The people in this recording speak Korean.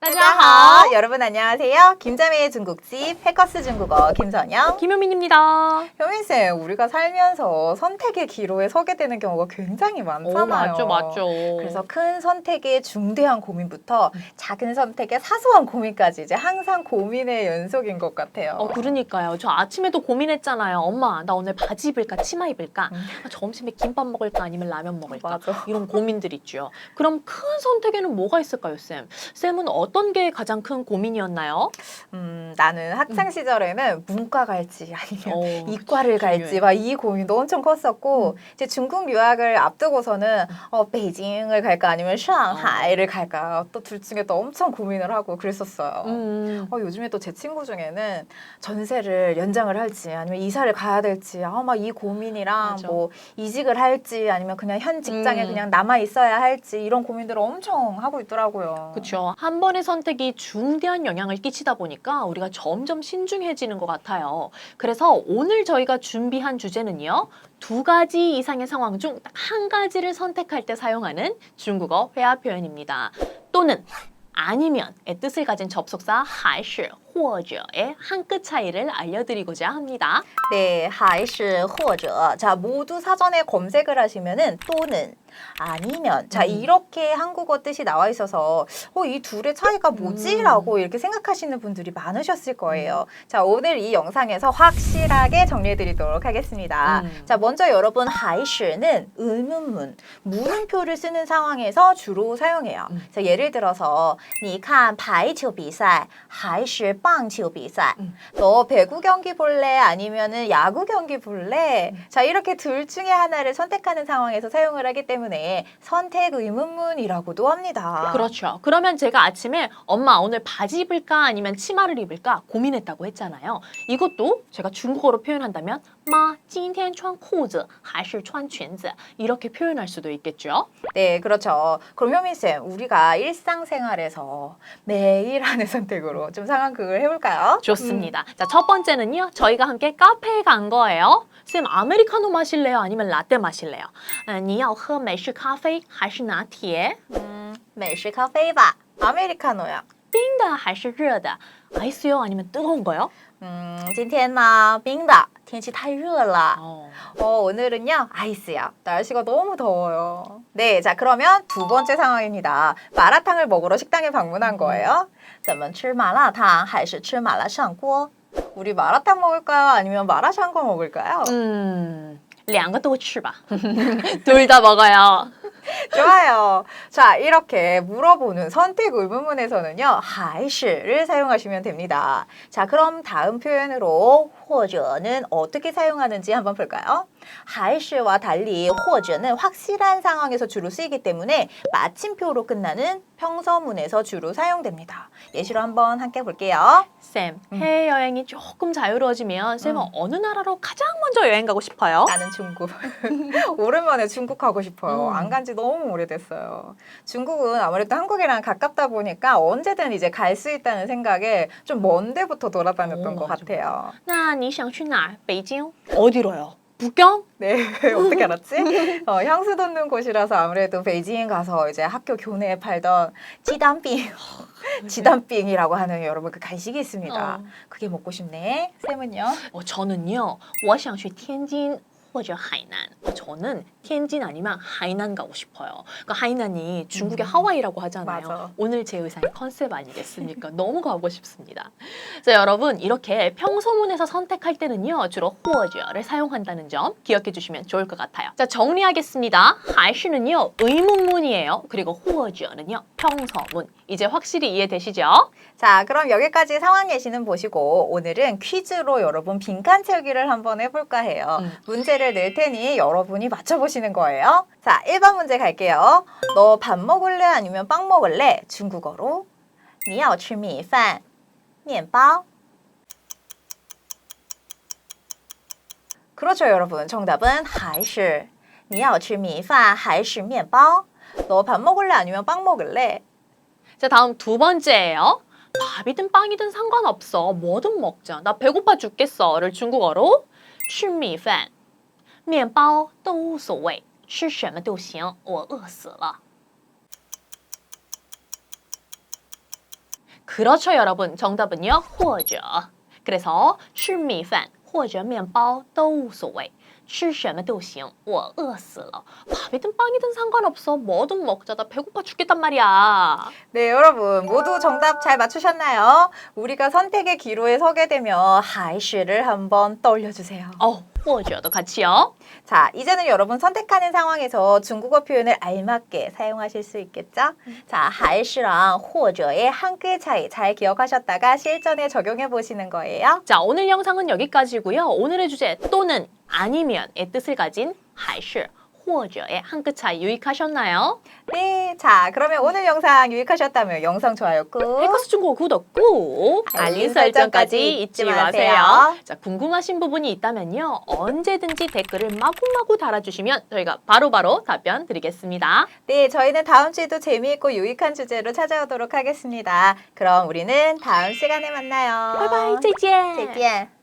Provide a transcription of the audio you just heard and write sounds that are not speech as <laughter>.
따지하오. 여러분 안녕하세요. 김자매의 중국집 해커스 중국어 김선영. 김효민입니다. 효민 쌤, 우리가 살면서 선택의 기로에 서게 되는 경우가 굉장히 많잖아요. 오, 맞죠, 맞죠. 그래서 큰 선택의 중대한 고민부터 작은 선택의 사소한 고민까지 이제 항상 고민의 연속인 것 같아요. 어, 그러니까요. 저 아침에도 고민했잖아요. 엄마, 나 오늘 바지 입을까, 치마 입을까? 음. 아, 점심에 김밥 먹을까, 아니면 라면 먹을까? 맞아. 이런 고민들 있죠. 그럼 큰 선택에는 뭐가 있을까요, 쌤? 쌤은 어떤 게 가장 큰 고민이었나요? 음, 나는 학창 시절에는 문과 갈지 아니면 어, 이과를 갈지 중요해. 막이 고민도 엄청 컸었고 이제 중국 유학을 앞두고서는 어 베이징을 갈까 아니면 상하이를 갈까 또 둘 중에 또 엄청 고민을 하고 그랬었어요. 음. 어, 요즘에 또 제 친구 중에는 전세를 연장을 할지 아니면 이사를 가야 될지 아막 이 고민이랑 맞아. 뭐 이직을 할지 아니면 그냥 현 직장에 음. 그냥 남아 있어야 할지 이런 고민들을 엄청 하고 있더라고요. 그렇죠. 한 번 의 선택이 중대한 영향을 끼치다 보니까 우리가 점점 신중해지는 것 같아요. 그래서 오늘 저희가 준비한 주제는요. 두 가지 이상의 상황 중 딱 한 가지를 선택할 때 사용하는 중국어 회화 표현입니다. 또는 아니면의 뜻을 가진 접속사 还是或者의 한 끗 차이를 알려드리고자 합니다. 네, 还是或者. 자, 모두 사전에 검색을 하시면은 또는 아니면 자, 음. 이렇게 한국어 뜻이 나와 있어서 어, 이 둘의 차이가 뭐지? 음. 라고 이렇게 생각하시는 분들이 많으셨을 거예요. 자, 오늘 이 영상에서 확실하게 정리해 드리도록 하겠습니다. 음. 자, 먼저 여러분 还是는 의문문, 물음표를 쓰는 상황에서 주로 사용해요. 음. 자, 예를 들어서 你看排球比赛还是棒球比赛? 음. 너 배구 경기 볼래? 아니면은 야구 경기 볼래? 자, 이렇게 둘 중에 하나를 선택하는 상황에서 사용을 하기 때문에 선택 의문문이라고도 합니다. 그렇죠. 그러면 제가 아침에 엄마 오늘 바지 입을까 아니면 치마를 입을까 고민했다고 했잖아요. 이것도 제가 중국어로 표현한다면 妈今天穿裤子还是穿裙子 이렇게 표현할 수도 있겠죠. 네, 그렇죠. 그럼 효민쌤, 우리가 일상생활에서 매일 하는 선택으로 <laughs> 좀 상황극을 해볼까요? 좋습니다. 자, 첫 번째는요. 저희가 함께 카페에 간 거예요. 쌤, 아메리카노 마실래요? 아니면 라떼 마실래요? 呃你要喝 美式咖啡还是拿铁? 음, 美式咖啡吧. 아메리카노야. 冰的还是热的? 아이스요? 아니면 뜨거운 거요? 음, 今天呢,冰的.天气太热了. 어. 어, 오늘은요, 아이스야. 날씨가 너무 더워요. 네, 자, 그러면 두 번째 상황입니다. 마라탕을 먹으러 식당에 방문한 거예요. 咱们吃麻辣烫还是吃麻辣香锅? 우리 마라탕 먹을까요? 아니면 마라샹궈 먹을까요? 음, 两个都去吧，终于到报告。<laughs> 좋아요. 자, 이렇게 물어보는 선택 의문문에서는요, 还是를 사용하시면 됩니다. 자, 그럼 다음 표현으로 或者는 어떻게 사용하는지 한번 볼까요? 还是와 달리 或者는 확실한 상황에서 주로 쓰이기 때문에 마침표로 끝나는 평서문에서 주로 사용됩니다. 예시로 한번 함께 볼게요. 쌤, 음. 해외여행이 조금 자유로워지면 쌤은 음. 어느 나라로 가장 먼저 여행 가고 싶어요? 나는 중국. <laughs> 오랜만에 중국 가고 싶어요. 음. 안 간 지 너무 오래됐어요. 중국은 아무래도 한국이랑 가깝다 보니까 언제든 이제 갈 수 있다는 생각에 좀 먼 데부터 돌아다녔던 오, 것 맞아, 같아요. 那你想去哪儿? 베이징? 어디로요? 북경? <laughs> 네, 어떻게 알았지? 어, 향수 돋는 곳이라서 아무래도 베이징 가서 이제 학교 교내에 팔던 지단빙, <laughs> 지단빙이라고 하는 여러분 그 간식이 있습니다. 어. 그게 먹고 싶네. 쌤은요? 어, 저는요, 我想去天津 或者 하이난. 어, 저는 텐진 아니면 하이난 가고 싶어요. 그러니까 하이난이 중국의 음. 하와이라고 하잖아요. 맞아. 오늘 제 의상의 컨셉 아니겠습니까? 너무 <laughs> 가고 싶습니다. 자, 여러분 이렇게 평소문에서 선택할 때는요 주로 或者를 사용한다는 점 기억해 주시면 좋을 것 같아요. 자, 정리하겠습니다. 还是는요 의문문이에요. 그리고 或者는요 평서문. 이제 확실히 이해되시죠? 자, 그럼 여기까지 상황 예시는 보시고 오늘은 퀴즈로 여러분 빈칸 채우기를 한번 해볼까 해요. 음. 문제 를 낼 테니 여러분이 맞춰보시는 거예요. 자, 1번 문제 갈게요. 너 밥 먹을래 아니면 빵 먹을래? 중국어로 你要吃米饭,面包. 그렇죠, 여러분. 정답은 还是你要吃米饭还是面包? 너 밥 먹을래 아니면 빵 먹을래? 자, 다음 두 번째예요. 밥이든 빵이든 상관없어. 뭐든 먹자. 나 배고파 죽겠어를 중국어로 吃米饭, 面包都无所谓,吃什么都行,我饿死了. 그렇죠, 여러분. 정답은요, 或者. 그래서 吃米饭或者面包都无所谓.吃什么都行.我饿死了. 밥이든 빵이든 상관없어. 뭐든 먹자. 나 배고파 죽겠단 말이야. 네, 여러분 모두 정답 잘 맞추셨나요? 우리가 선택의 기로에 서게 되면 하이시를 한번 떠올려 주세요. 어, 뽀뽀 주어도 같이요. 자, 이제는 여러분 선택하는 상황에서 중국어 표현을 알맞게 사용하실 수 있겠죠? 음. 자, 할시랑 호저의 한글 차이 잘 기억하셨다가 실전에 적용해 보시는 거예요. 자, 오늘 영상은 여기까지고요. 오늘의 주제 또는 아니면의 뜻을 가진 할시 호어죠의 예, 한끗차 유익하셨나요? 네, 자 그러면 오늘 영상 유익하셨다면 영상 좋아요 꾹, 헬커스 중고 구독고 알림 설정까지 잊지 마세요. 자 궁금하신 부분이 있다면요 언제든지 댓글을 마구마구 달아주시면 저희가 바로바로 답변 드리겠습니다. 네, 저희는 다음 주에도 재미있고 유익한 주제로 찾아오도록 하겠습니다. 그럼 우리는 다음 시간에 만나요. 바이바이, 再见。 제이엔